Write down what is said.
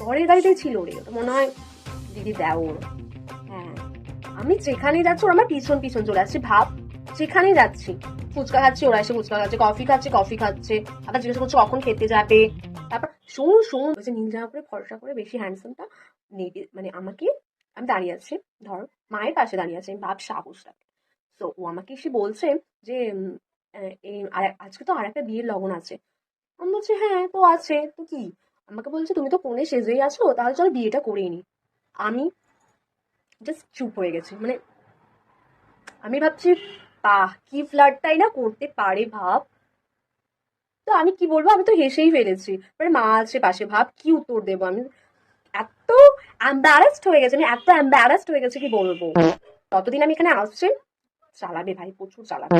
পরের গাড়িতেই ছিল রে ওটা মনে হয় দিদি দেওর। হ্যাঁ আমি যেখানে যাচ্ছি, ওরা আমার পিছন পিছন চলে আসছে, ভাব, যেখানেই যাচ্ছি, ফুচকা খাচ্ছি, ওরা এসে ফুচকা খাচ্ছে, কফি খাচ্ছে কফি খাচ্ছে, আবার জিজ্ঞাসা করছে কখন খেতে যাবে, তারপর শুন শুন, বলছে, নীল জামা পরে ফর্সা করে বেশি হ্যান্ডসামটা নেবে মানে আমাকে, আমি দাঁড়িয়ে আছি, ধর, মায়ের পাশে দাঁড়িয়ে আছি, আমি ভাব সাহসটাকে তো ও আমাকে এসে বলছে যে এই, আর, আজকে তো আর একটা বিয়ের লগন আছে আমি বলছি হ্যাঁ তো আছে, তো কি? আমাকে বলছে, তুমি তো কোণে সেজেই আছো, তাহলে চলো বিয়েটা করেই নি। আমি জাস্ট চুপ হয়ে গেছি। মানে আমি ভাবছি, বাহ, কি ফ্লার্টটাই না করতে পারে ভাব। তো আমি কি বলব, আমি তো হেসেই ফেলেছি। মানে মা আছে পাশে, ভাব, কি উত্তর দেবো আমি? এত অ্যাম্বারাসড হয়ে গেছে আমি এত অ্যাম্বারাসড হয়ে গেছে, কি বলব? ততদিন আমি এখানে আসছি, চালাবে ভাই, প্রচুর চালাবে।